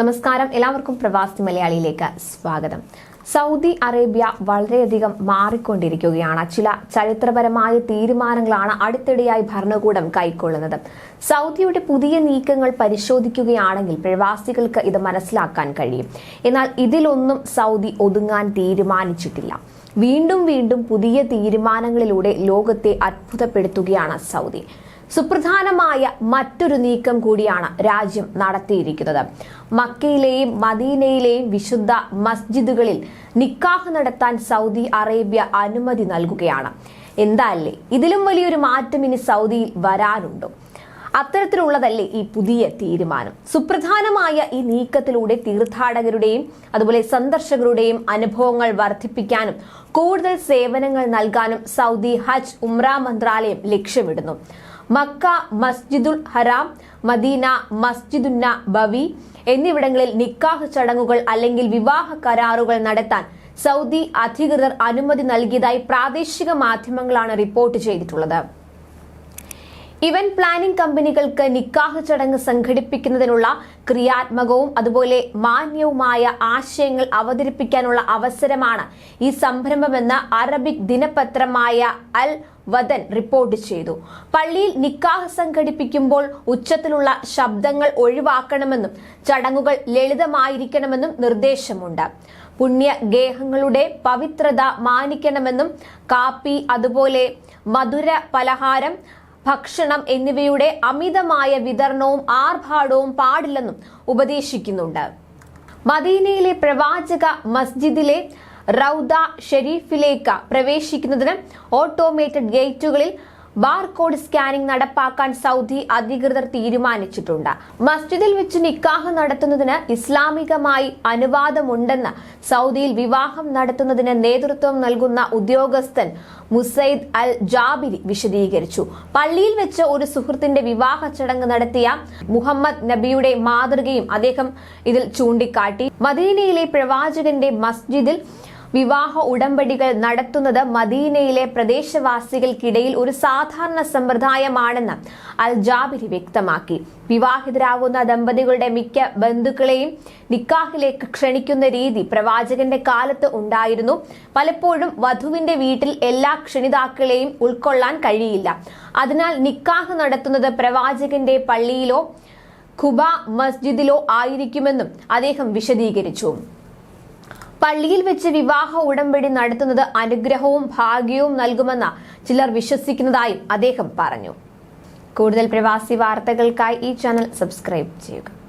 നമസ്കാരം. എല്ലാവർക്കും പ്രവാസി മലയാളിയിലേക്ക് സ്വാഗതം. സൗദി അറേബ്യ വളരെയധികം മാറിക്കൊണ്ടിരിക്കുകയാണ്. ചില ചരിത്രപരമായ തീരുമാനങ്ങളാണ് അടുത്തിടെയായി ഭരണകൂടം കൈക്കൊള്ളുന്നത്. സൗദിയുടെ പുതിയ നീക്കങ്ങൾ പരിശോധിക്കുകയാണെങ്കിൽ പ്രവാസികൾക്ക് ഇത് മനസ്സിലാക്കാൻ കഴിയും. എന്നാൽ ഇതിലൊന്നും സൗദി ഒതുങ്ങാൻ തീരുമാനിച്ചിട്ടില്ല. വീണ്ടും വീണ്ടും പുതിയ തീരുമാനങ്ങളിലൂടെ ലോകത്തെ അത്ഭുതപ്പെടുത്തുകയാണ് സൗദി. സുപ്രധാനമായ മറ്റൊരു നീക്കം കൂടിയാണ് രാജ്യം നടത്തിയിരിക്കുന്നത്. മക്കയിലെയും മദീനയിലെയും വിശുദ്ധ മസ്ജിദുകളിൽ നിക്കാഹ് നടത്താൻ സൗദി അറേബ്യ അനുമതി നൽകുകയാണ്. എന്താല്ലേ? ഇതിലും വലിയൊരു മാറ്റം ഇനി സൗദിയിൽ വരാനുണ്ടോ? അത്തരത്തിലുള്ളതല്ലേ ഈ പുതിയ തീരുമാനം? സുപ്രധാനമായ ഈ നീക്കത്തിലൂടെ തീർത്ഥാടകരുടെയും അതുപോലെ സന്ദർശകരുടെയും അനുഭവങ്ങൾ വർദ്ധിപ്പിക്കാനും കൂടുതൽ സേവനങ്ങൾ നൽകാനും സൗദി ഹജ്ജ് ഉംറ മന്ത്രാലയം ലക്ഷ്യമിടുന്നു. മക്ക മസ്ജിദുൽ ഹറാം മദീന മസ്ജിദുന്ന ബവി എന്നിവിടങ്ങളിൽ നിക്കാഹ് ചടങ്ങുകൾ അല്ലെങ്കിൽ വിവാഹ കരാറുകൾ നടത്താൻ സൗദി അധികൃതർ അനുമതി നൽകിയതായി പ്രാദേശിക മാധ്യമങ്ങളാണ് റിപ്പോർട്ട് ചെയ്തിട്ടുള്ളത്. ഇവന്റ് പ്ലാനിംഗ് കമ്പനികൾക്ക് നിക്കാഹ് ചടങ്ങ് സംഘടിപ്പിക്കുന്നതിനുള്ള ക്രിയാത്മകവും അതുപോലെ മാന്യവുമായ ആശയങ്ങൾ അവതരിപ്പിക്കാനുള്ള അവസരമാണ് ഈ സംരംഭമെന്ന് അറബിക് ദിനപത്രമായ അൽ വദൻ റിപ്പോർട്ട് ചെയ്തു. പള്ളിയിൽ നിക്കാഹ് സംഘടിപ്പിക്കുമ്പോൾ ഉച്ചത്തിലുള്ള ശബ്ദങ്ങൾ ഒഴിവാക്കണമെന്നും ചടങ്ങുകൾ ലളിതമായിരിക്കണമെന്നും നിർദ്ദേശമുണ്ട്. പുണ്യ ഗേഹങ്ങളുടെ പവിത്രത മാനിക്കണമെന്നും കാപ്പി അതുപോലെ മധുര പലഹാരം ഭക്ഷണം എന്നിവയുടെ അമിതമായ വിതരണവും ആർഭാടവും പാടില്ലെന്നും ഉപദേശിക്കുന്നുണ്ട്. മദീനയിലെ പ്രവാചക മസ്ജിദിലെ റൌദ ഷെരീഫിലേക്ക് പ്രവേശിക്കുന്നതിന് ഓട്ടോമേറ്റഡ് ഗേറ്റുകളിൽ ബാർകോഡ് സ്കാനിംഗ് നടപ്പാക്കാൻ സൗദി അധികൃതർ തീരുമാനിച്ചിട്ടുണ്ട്. മസ്ജിദിൽ വെച്ച് നിക്കാഹ് നടത്തുന്നതിന് ഇസ്ലാമികമായി അനുവാദമുണ്ടെന്ന് സൗദിയിൽ വിവാഹം നടത്തുന്നതിന് നേതൃത്വം നൽകുന്ന ഉദ്യോഗസ്ഥൻ മുസൈദ് അൽ ജാബിരി വിശദീകരിച്ചു. പള്ളിയിൽ വെച്ച് ഒരു സുഹൃത്തിന്റെ വിവാഹ ചടങ്ങ് നടത്തിയ മുഹമ്മദ് നബിയുടെ മാതൃകയും അദ്ദേഹം ഇതിൽ ചൂണ്ടിക്കാട്ടി. മദീനയിലെ പ്രവാചകന്റെ മസ്ജിദിൽ വിവാഹ ഉടമ്പടികൾ നടത്തുന്നത് മദീനയിലെ പ്രദേശവാസികൾക്കിടയിൽ ഒരു സാധാരണ സമ്പ്രദായമാണെന്ന് അൽ ജാബിരി വ്യക്തമാക്കി. വിവാഹിതരാകുന്ന ദമ്പതികളുടെ മിക്ക ബന്ധുക്കളെയും നിക്കാഹിലേക്ക് ക്ഷണിക്കുന്ന രീതി പ്രവാചകന്റെ കാലത്ത് ഉണ്ടായിരുന്നു. പലപ്പോഴും വധുവിന്റെ വീട്ടിൽ എല്ലാ ക്ഷണിതാക്കളെയും ഉൾക്കൊള്ളാൻ കഴിയില്ല. അതിനാൽ നിക്കാഹ് നടത്തുന്നത് പ്രവാചകന്റെ പള്ളിയിലോ ഖുബ മസ്ജിദിലോ ആയിരിക്കുമെന്നും അദ്ദേഹം വിശദീകരിച്ചു. പള്ളിയിൽ വെച്ച് വിവാഹ ഉടമ്പടി നടത്തുന്നത് അനുഗ്രഹവും ഭാഗ്യവും നൽകുമെന്ന് ചിലർ വിശ്വസിക്കുന്നതായും അദ്ദേഹം പറഞ്ഞു. കൂടുതൽ പ്രവാസി വാർത്തകൾക്കായി ഈ ചാനൽ സബ്സ്ക്രൈബ് ചെയ്യുക.